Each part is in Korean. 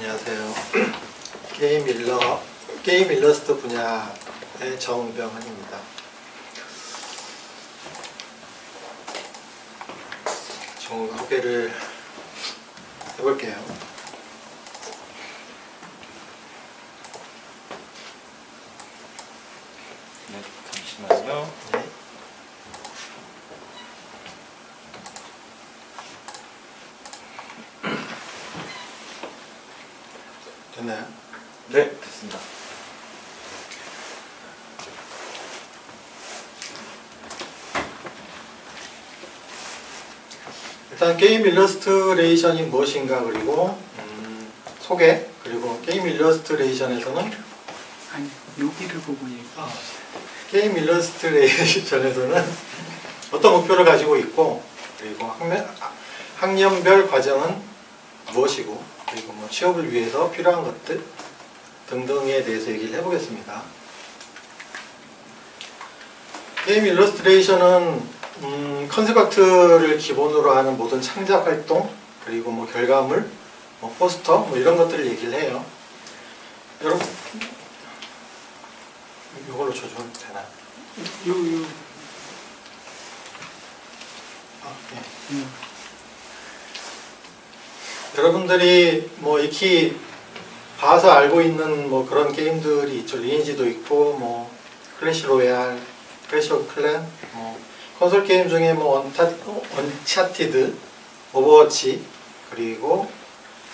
안녕하세요. 게임 일러 게임 일러스트 분야의 정병헌입니다. 좀 소개를 해볼게요. 네, 잠시만요. 네. 됐나요? 네, 됐습니다. 일단 게임 일러스트레이션이 무엇인가 그리고 음, 소개 그리고 게임 일러스트레이션에서는 아니 여기를 보고 얘기. 아, 게임 일러스트레이션에서는 어떤 목표를 가지고 있고 그리고 학년, 학년별 과정은 무엇이고 그리고 뭐 취업을 위해서 필요한 것들 등등에 대해서 얘기를 해보겠습니다. 게임 일러스트레이션은 음, 컨셉 아트를 기본으로 하는 모든 창작 활동 그리고 뭐 결과물, 뭐 포스터 뭐 이런 것들을 얘기를 해요. 여러분 이걸로 조절 되나? 요 요. 아, 예. 음. 여러분들이 뭐 익히 봐서 알고 있는 뭐 그런 게임들이 있죠. 리니지도 있고 뭐 클래시 로얄, 클래시 오브 클랜, 뭐 콘솔 게임 중에 뭐 언타, 언차티드, 오버워치 그리고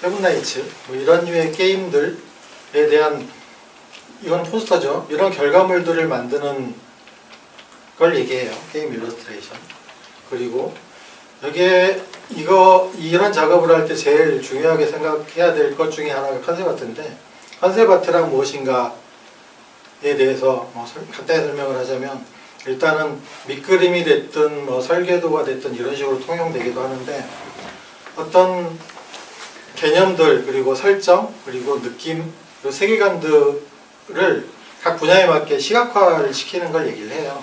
세븐나이츠 뭐 이런 류의 게임들에 대한 이건 포스터죠. 이런 결과물들을 만드는 걸 얘기해요. 게임 일러스트레이션. 그리고 여기에 이거 이런 작업을 할 때 제일 중요하게 생각해야 될 것 중에 하나가 컨셉 아트인데 컨셉 아트란 무엇인가에 대해서 뭐 설- 간단히 설명을 하자면 일단은 밑그림이 됐든 뭐 설계도가 됐든 이런 식으로 통용되기도 하는데 어떤 개념들 그리고 설정 그리고 느낌 그리고 세계관들을 각 분야에 맞게 시각화를 시키는 걸 얘기를 해요.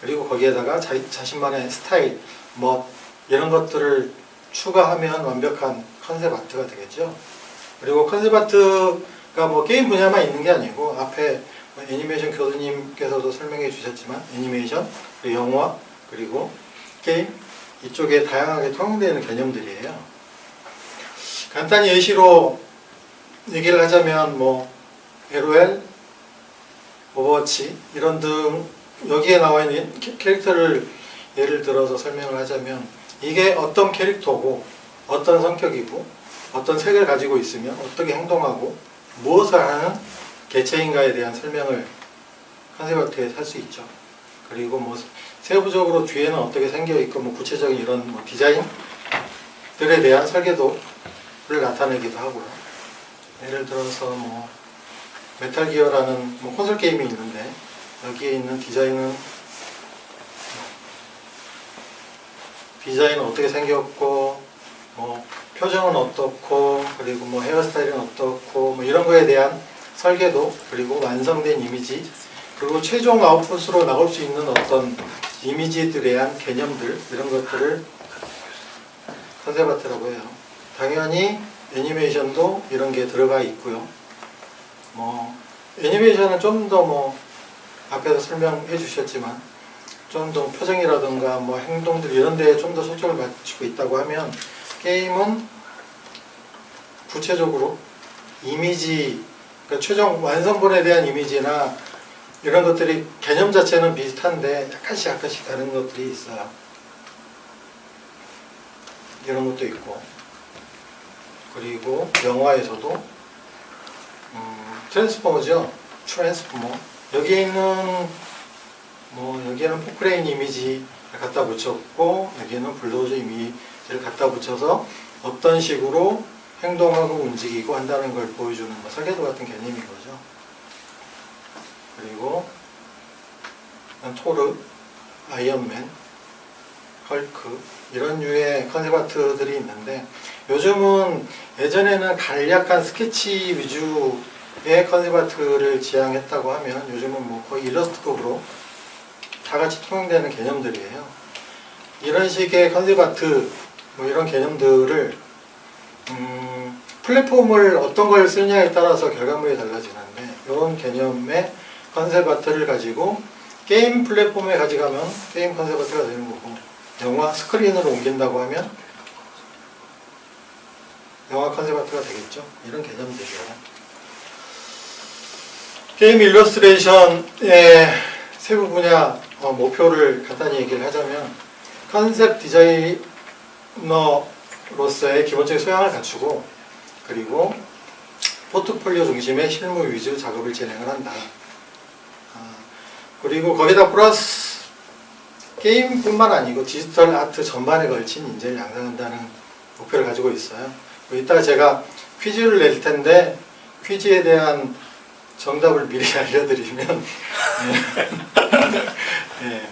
그리고 거기에다가 자, 자신만의 스타일 뭐 이런 것들을 추가하면 완벽한 컨셉 아트가 되겠죠. 그리고 컨셉 아트가 뭐 게임 분야만 있는 게 아니고 앞에 뭐 애니메이션 교수님께서도 설명해 주셨지만 애니메이션, 그리고 영화, 그리고 게임 이쪽에 다양하게 통용되는 개념들이에요. 간단히 예시로 얘기를 하자면 뭐 LOL, 오버워치 이런 등 여기에 나와 있는 캐- 캐릭터를 예를 들어서 설명을 하자면 이게 어떤 캐릭터고 어떤 성격이고 어떤 색을 가지고 있으면 어떻게 행동하고 무엇을 하는 개체인가에 대한 설명을 컨셉 아트에 할 수 있죠. 그리고 뭐 세부적으로 뒤에는 어떻게 생겨 있고 뭐 구체적인 이런 뭐 디자인들에 대한 설계도를 나타내기도 하고요. 예를 들어서 뭐 메탈 기어라는 뭐 콘솔 게임이 있는데 여기에 있는 디자인은 디자인은 어떻게 생겼고 뭐 표정은 어떻고 그리고 뭐 헤어스타일은 어떻고 뭐 이런 거에 대한 설계도 그리고 완성된 이미지 그리고 최종 아웃풋으로 나올 수 있는 어떤 이미지들에 대한 개념들 이런 것들을 컨셉 아트라고 해요. 당연히 애니메이션도 이런 게 들어가 있고요. 뭐 애니메이션은 좀 더 뭐 앞에서 설명해 주셨지만 좀 더 표정이라든가 뭐 행동들 이런 데에 좀 더 초점을 맞추고 있다고 하면 게임은 구체적으로 이미지 그러니까 최종 완성본에 대한 이미지나 이런 것들이 개념 자체는 비슷한데 약간씩 약간씩 다른 것들이 있어요. 이런 것도 있고 그리고 영화에서도 음, 트랜스포머죠. 트랜스포머 여기에 있는 뭐 여기에는 포크레인 이미지를 갖다 붙였고 여기에는 불도저 이미지를 갖다 붙여서 어떤 식으로 행동하고 움직이고 한다는 걸 보여주는 뭐 설계도 같은 개념인 거죠. 그리고 토르, 아이언맨, 헐크 이런 류의 컨셉 아트들이 있는데 요즘은 예전에는 간략한 스케치 위주의 컨셉 아트를 지향했다고 하면 요즘은 뭐 거의 일러스트급으로 다 같이 통용되는 개념들이에요. 이런 식의 컨셉 아트 뭐 이런 개념들을 음, 플랫폼을 어떤 걸 쓰느냐에 따라서 결과물이 달라지는데 이런 개념의 컨셉 아트를 가지고 게임 플랫폼에 가져가면 게임 컨셉 아트가 되는 거고 영화 스크린으로 옮긴다고 하면 영화 컨셉 아트가 되겠죠. 이런 개념들이에요. 게임 일러스트레이션의 세부 분야 어, 목표를 간단히 얘기를 하자면 컨셉 디자이너로서의 기본적인 소양을 갖추고 그리고 포트폴리오 중심의 실무 위주 작업을 진행을 한다. 아, 그리고 거기다 플러스 게임뿐만 아니고 디지털 아트 전반에 걸친 인재를 양성한다는 목표를 가지고 있어요. 이따 제가 퀴즈를 낼 텐데 퀴즈에 대한 정답을 미리 알려드리면 예. 예.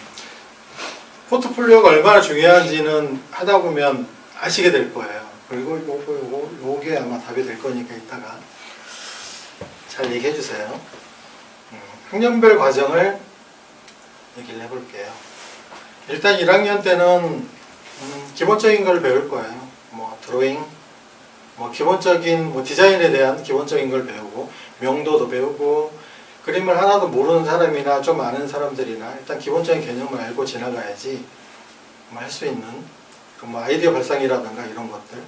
포트폴리오가 얼마나 중요한지는 하다 보면 아시게 될 거예요. 그리고 요거 요거 요게 아마 답이 될 거니까 이따가 잘 얘기해 주세요. 음, 학년별 과정을 얘기를 해볼게요. 일단 1학년 때는 음, 기본적인 걸 배울 거예요. 뭐 드로잉, 뭐 기본적인 뭐 디자인에 대한 기본적인 걸 배우고 명도도 배우고 그림을 하나도 모르는 사람이나 좀 아는 사람들이나 일단 기본적인 개념을 알고 지나가야지 할 수 있는 그뭐 아이디어 발상이라든가 이런 것들.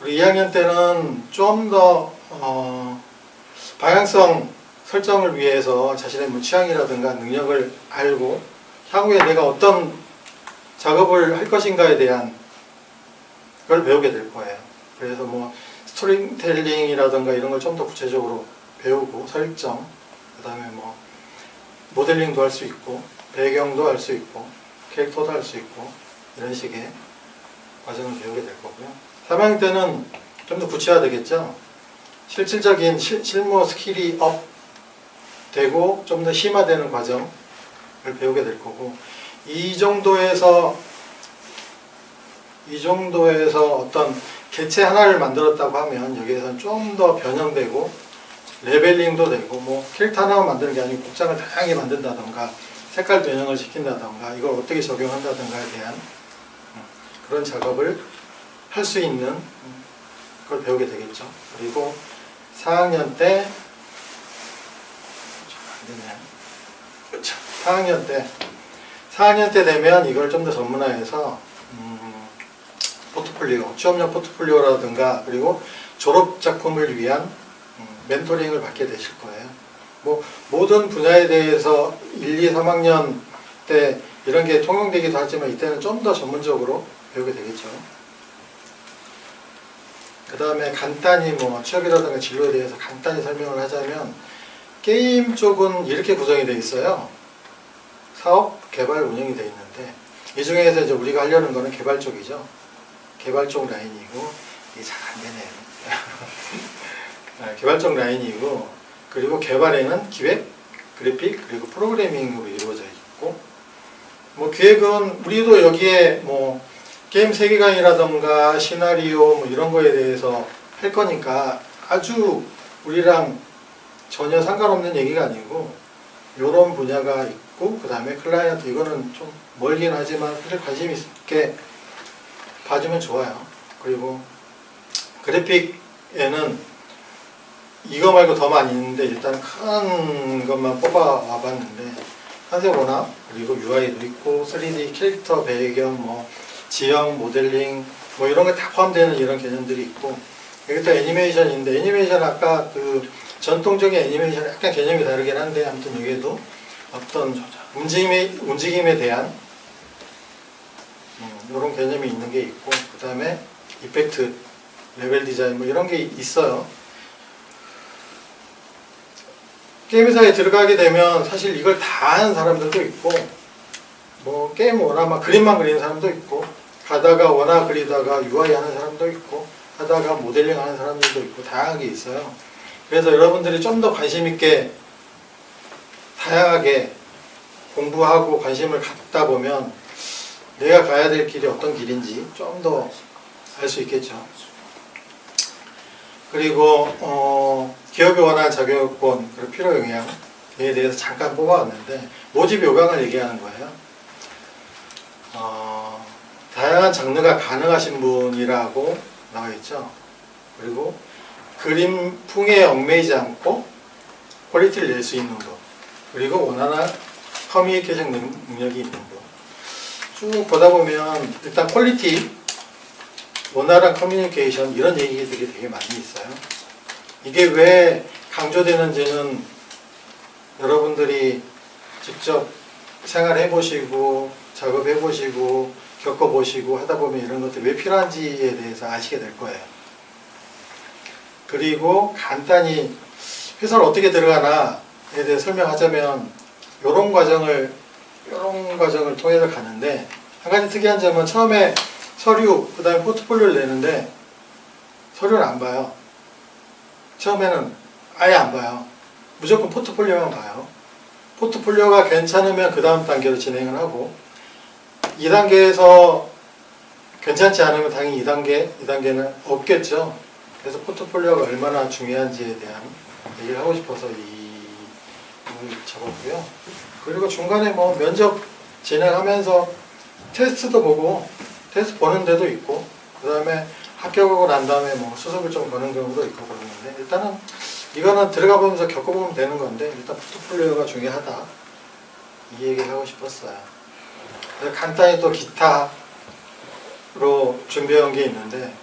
그리고 2학년 때는 좀더 어, 방향성 설정을 위해서 자신의 뭐 취향이라든가 능력을 알고 향후에 내가 어떤 작업을 할 것인가에 대한 걸 배우게 될 거예요. 그래서 뭐 스토리텔링이라든가 이런 걸 좀 더 구체적으로 배우고 설정, 그 다음에 뭐 모델링도 할 수 있고 배경도 할 수 있고 캐릭터도 할 수 있고 이런 식의 과정을 배우게 될 거고요. 3학년 때는 좀 더 구체화되겠죠. 실질적인 실, 실무 스킬이 업 되고 좀 더 심화되는 과정을 배우게 될 거고 이 정도에서 이 정도에서 어떤 개체 하나를 만들었다고 하면 여기에서는 좀 더 변형되고 레벨링도 되고 뭐 캐릭터 하나만 만드는 게 아니고 복장을 다양하게 만든다던가 색깔 변형을 시킨다던가 이걸 어떻게 적용한다던가에 대한 음, 그런 작업을 할 수 있는 음, 걸 배우게 되겠죠. 그리고 4학년 때 4학년 때 4학년 때 되면 이걸 좀 더 전문화해서 음, 포트폴리오, 취업용 포트폴리오라든가 그리고 졸업 작품을 위한 음, 멘토링을 받게 되실 거예요. 뭐 모든 분야에 대해서 1, 2, 3학년 때 이런 게 통용되기도 하지만 이때는 좀 더 전문적으로 배우게 되겠죠. 그 다음에 간단히 뭐 취업이라든가 진로에 대해서 간단히 설명을 하자면 게임 쪽은 이렇게 구성이 되어 있어요. 사업, 개발, 운영이 되어 있는데 이 중에서 이제 우리가 하려는 거는 개발 쪽이죠. 개발 쪽 라인이고 이게 잘 안 되네요. 아, 개발 쪽 라인이고 그리고 개발에는 기획, 그래픽 그리고 프로그래밍으로 이루어져 있고 뭐 기획은 우리도 여기에 뭐 게임 세계관이라던가 시나리오 뭐 이런 거에 대해서 할 거니까 아주 우리랑 전혀 상관없는 얘기가 아니고 이런 분야가 있고 그 다음에 클라이언트 이거는 좀 멀긴 하지만 사실 관심 있게 봐주면 좋아요. 그리고 그래픽에는 이거 말고 더 많이 있는데 일단 큰 것만 뽑아 와봤는데 컨셉 원화 그리고 UI도 있고 3D 캐릭터 배경 뭐 지형 모델링 뭐 이런 게 다 포함되는 이런 개념들이 있고 여기다 애니메이션인데 애니메이션 아까 그 전통적인 애니메이션 약간 개념이 다르긴 한데 아무튼 여기에도 어떤 움직임에 움직임에 대한 음, 이런 개념이 있는 게 있고 그 다음에 이펙트 레벨 디자인 뭐 이런 게 있어요. 게임 회사에 들어가게 되면 사실 이걸 다 하는 사람들도 있고 뭐 게임 워낙 막 그림만 그리는 사람도 있고 가다가 워낙 그리다가 UI 하는 사람도 있고 하다가 모델링 하는 사람들도 있고 다양하게 있어요. 그래서 여러분들이 좀 더 관심 있게 다양하게 공부하고 관심을 갖다 보면 내가 가야 될 길이 어떤 길인지 좀 더 알 수 있겠죠. 그리고 어, 기업이 원하는 자격권 그리고 필요 영향에 대해서 잠깐 뽑아왔는데 모집 요강을 얘기하는 거예요. 어, 다양한 장르가 가능하신 분이라고 나와 있죠. 그리고 그림 풍에 얽매이지 않고 퀄리티를 낼 수 있는 것 그리고 원활한 커뮤니케이션 능- 능력이 있는 것 쭉 보다 보면 일단 퀄리티 원활한 커뮤니케이션 이런 얘기들이 되게 많이 있어요 이게 왜 강조되는지는 여러분들이 직접 생활해 보시고 작업해 보시고 겪어 보시고 하다 보면 이런 것들이 왜 필요한지에 대해서 아시게 될 거예요. 그리고 간단히 회사를 어떻게 들어가나에 대해 설명하자면 이런 과정을 이런 과정을 통해서 가는데 한 가지 특이한 점은 처음에 서류 그다음에 포트폴리오를 내는데 서류를 안 봐요. 처음에는 아예 안 봐요. 무조건 포트폴리오만 봐요. 포트폴리오가 괜찮으면 그 다음 단계로 진행을 하고 2단계에서 괜찮지 않으면 당연히 2단계, 2단계는 없겠죠. 그래서 포트폴리오가 얼마나 중요한지에 대한 얘기를 하고 싶어서 이 부분을 적었고요. 그리고 중간에 뭐 면접 진행하면서 테스트도 보고 테스트 보는 데도 있고 그 다음에 합격하고 난 다음에 뭐 수습을 좀 거는 경우도 있고 그러는데 일단은 이거는 들어가 보면서 겪어보면 되는 건데 일단 포트폴리오가 중요하다. 이 얘기를 하고 싶었어요. 간단히 또 기타로 준비한 게 있는데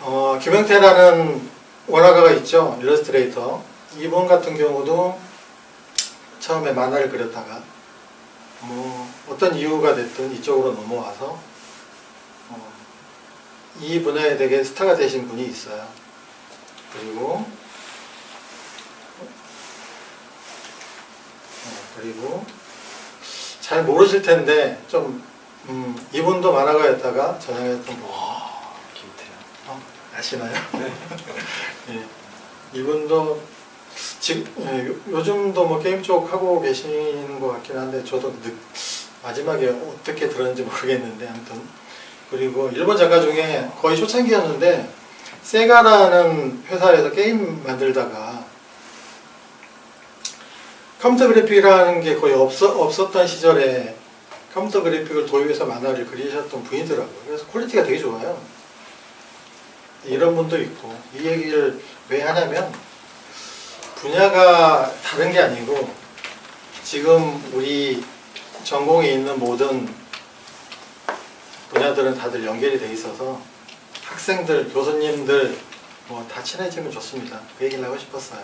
어, 김영태라는 원화가가 있죠. 일러스트레이터. 이분 같은 경우도 처음에 만화를 그렸다가 뭐 어떤 이유가 됐든 이쪽으로 넘어와서 어, 이 분야에 되게 스타가 되신 분이 있어요. 그리고 어, 그리고 잘 모르실 텐데 좀 음, 이분도 만화가였다가 전향했던 분 김태현. 어, 아시나요? 네. 예. 이분도 지금 예, 요- 요즘도 뭐 게임 쪽 하고 계시는 것 같긴 한데 저도 늦, 마지막에 어떻게 들었는지 모르겠는데 아무튼 그리고 일본 작가 중에 거의 초창기였는데 세가라는 회사에서 게임 만들다가 컴퓨터 그래픽이라는 게 거의 없어, 없었던 시절에 컴퓨터 그래픽을 도입해서 만화를 그리셨던 분이더라고요. 그래서 퀄리티가 되게 좋아요. 이런 분도 있고 이 얘기를 왜 하냐면 분야가 다른 게 아니고 지금 우리 전공에 있는 모든 분야들은 다들 연결이 돼 있어서 학생들, 교수님들 뭐 다 친해지면 좋습니다. 그 얘기를 하고 싶었어요.